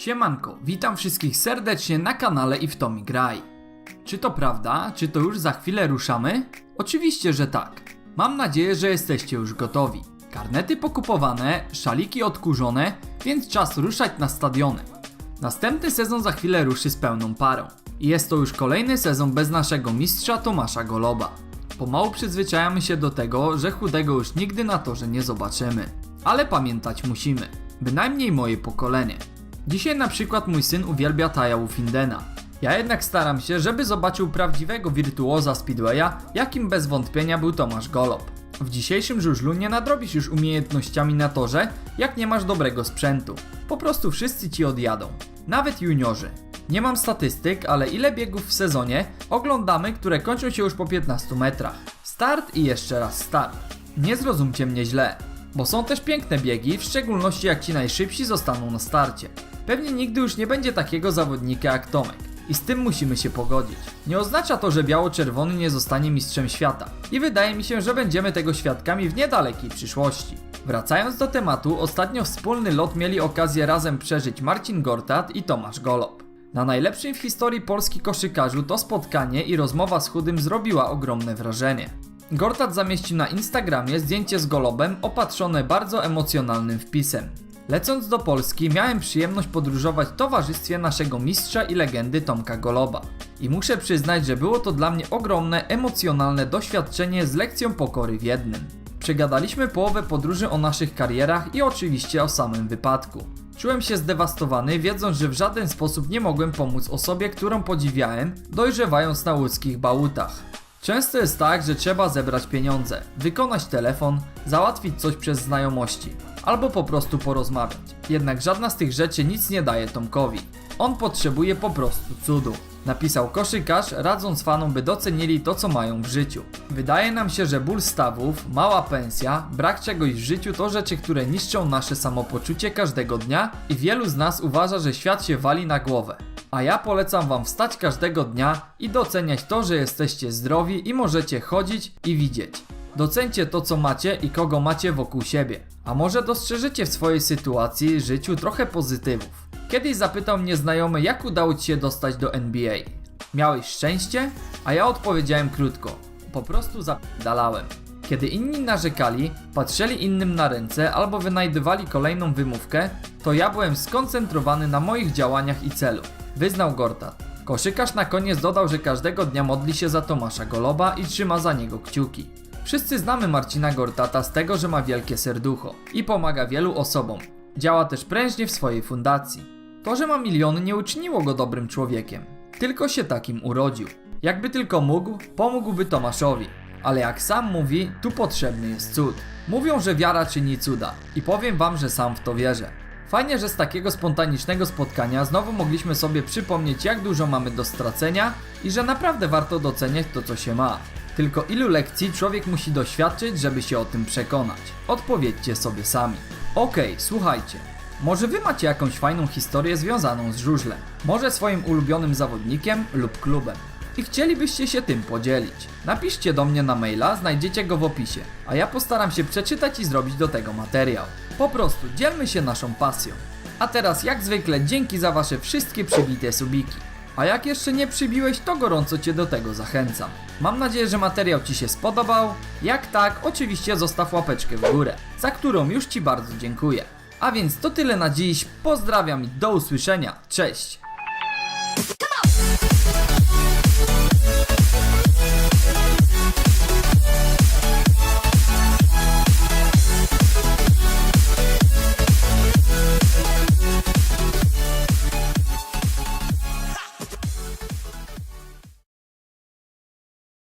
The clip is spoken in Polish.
Siemanko, witam wszystkich serdecznie na kanale i w Tomi Graj. Czy to prawda? Czy to już za chwilę ruszamy? Oczywiście, że tak. Mam nadzieję, że jesteście już gotowi. Karnety pokupowane, szaliki odkurzone, więc czas ruszać na stadiony. Następny sezon za chwilę ruszy z pełną parą. I jest to już kolejny sezon bez naszego mistrza Tomasza Goloba. Pomału przyzwyczajamy się do tego, że chudego już nigdy na torze nie zobaczymy. Ale pamiętać musimy. Bynajmniej moje pokolenie. Dzisiaj na przykład mój syn uwielbia Taja Findena. Ja jednak staram się, żeby zobaczył prawdziwego wirtuoza Speedwaya, jakim bez wątpienia był Tomasz Golob. W dzisiejszym żużlu nie nadrobisz już umiejętnościami na torze, jak nie masz dobrego sprzętu. Po prostu wszyscy ci odjadą. Nawet juniorzy. Nie mam statystyk, ale ile biegów w sezonie oglądamy, które kończą się już po 15 metrach. Start i jeszcze raz start. Nie zrozumcie mnie źle, bo są też piękne biegi, w szczególności jak ci najszybsi zostaną na starcie. Pewnie nigdy już nie będzie takiego zawodnika jak Tomek. I z tym musimy się pogodzić. Nie oznacza to, że biało-czerwony nie zostanie mistrzem świata. I wydaje mi się, że będziemy tego świadkami w niedalekiej przyszłości. Wracając do tematu, ostatnio wspólny lot mieli okazję razem przeżyć Marcin Gortat i Tomasz Golob. Na najlepszym w historii Polski koszykarzu to spotkanie i rozmowa z chudym zrobiła ogromne wrażenie. Gortat zamieścił na Instagramie zdjęcie z Golobem opatrzone bardzo emocjonalnym wpisem. Lecąc do Polski miałem przyjemność podróżować w towarzystwie naszego mistrza i legendy Tomka Goloba. I muszę przyznać, że było to dla mnie ogromne, emocjonalne doświadczenie z lekcją pokory w jednym. Przegadaliśmy połowę podróży o naszych karierach i oczywiście o samym wypadku. Czułem się zdewastowany, wiedząc, że w żaden sposób nie mogłem pomóc osobie, którą podziwiałem, dojrzewając na łódzkich bałutach. Często jest tak, że trzeba zebrać pieniądze, wykonać telefon, załatwić coś przez znajomości, albo po prostu porozmawiać. Jednak żadna z tych rzeczy nic nie daje Tomkowi. On potrzebuje po prostu cudu. Napisał koszykarz, radząc fanom, by docenili to, co mają w życiu. Wydaje nam się, że ból stawów, mała pensja, brak czegoś w życiu to rzeczy, które niszczą nasze samopoczucie każdego dnia i wielu z nas uważa, że świat się wali na głowę. A ja polecam wam wstać każdego dnia i doceniać to, że jesteście zdrowi i możecie chodzić i widzieć. Docencie to, co macie i kogo macie wokół siebie. A może dostrzeżycie w swojej sytuacji, życiu trochę pozytywów. Kiedyś zapytał mnie znajomy, jak udało ci się dostać do NBA. Miałeś szczęście? A ja odpowiedziałem krótko. Po prostu zapdalałem. Kiedy inni narzekali, patrzyli innym na ręce albo wynajdywali kolejną wymówkę, to ja byłem skoncentrowany na moich działaniach i celu. Wyznał Gortat. Koszykarz na koniec dodał, że każdego dnia modli się za Tomasza Goloba i trzyma za niego kciuki. Wszyscy znamy Marcina Gortata z tego, że ma wielkie serducho i pomaga wielu osobom. Działa też prężnie w swojej fundacji. To, że ma miliony nie uczyniło go dobrym człowiekiem, tylko się takim urodził. Jakby tylko mógł, pomógłby Tomaszowi. Ale jak sam mówi, tu potrzebny jest cud. Mówią, że wiara czyni cuda i powiem wam, że sam w to wierzę. Fajnie, że z takiego spontanicznego spotkania znowu mogliśmy sobie przypomnieć, jak dużo mamy do stracenia i że naprawdę warto doceniać to, co się ma. Tylko ilu lekcji człowiek musi doświadczyć, żeby się o tym przekonać? Odpowiedzcie sobie sami. Okej, słuchajcie. Może wy macie jakąś fajną historię związaną z żużlem, może swoim ulubionym zawodnikiem lub klubem i chcielibyście się tym podzielić. Napiszcie do mnie na maila, znajdziecie go w opisie, a ja postaram się przeczytać i zrobić do tego materiał. Po prostu dzielmy się naszą pasją. A teraz jak zwykle dzięki za wasze wszystkie przybite subiki. A jak jeszcze nie przybiłeś, to gorąco Cię do tego zachęcam. Mam nadzieję, że materiał Ci się spodobał. Jak tak, oczywiście zostaw łapeczkę w górę, za którą już Ci bardzo dziękuję. A więc to tyle na dziś, pozdrawiam i do usłyszenia, cześć!